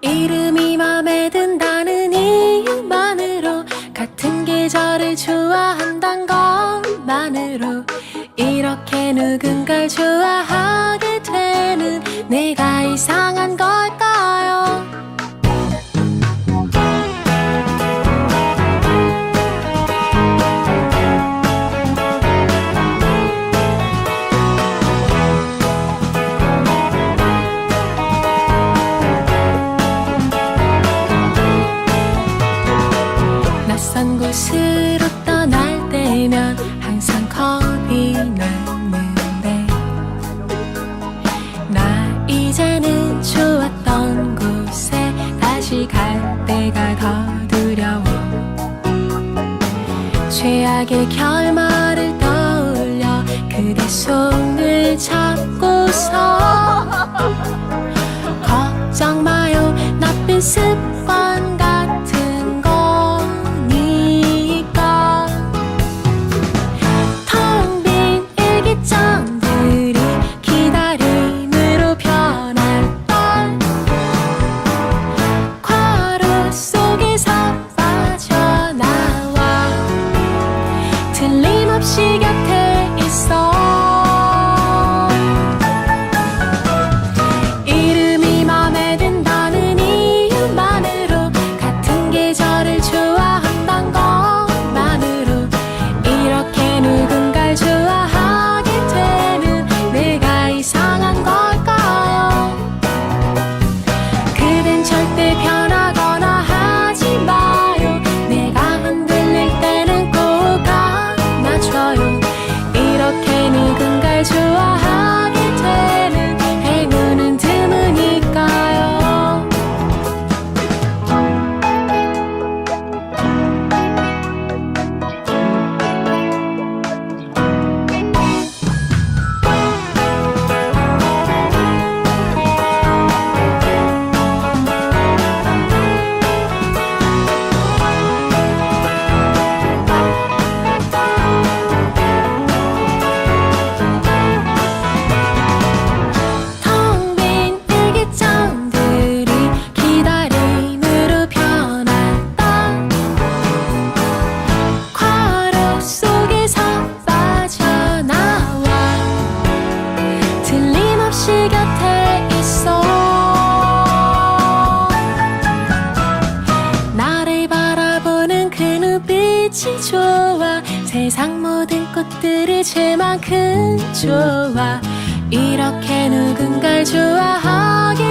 이름이 맘에 든다는 이유만으로 같은 계절을 좋아한단 것만으로 이렇게 누군가를 좋아하 낯선 곳으로 떠날 때면 항상 겁이 났는데 나 이제는 좋았던 곳에 다시 갈 때가 더 두려워. 최악의 결말을 떠올려 그대 손을 잡고서 없이 이 눈빛이 좋아. 세상 모든 꽃들이 제만큼 좋아. 이렇게 누군가를 좋아하게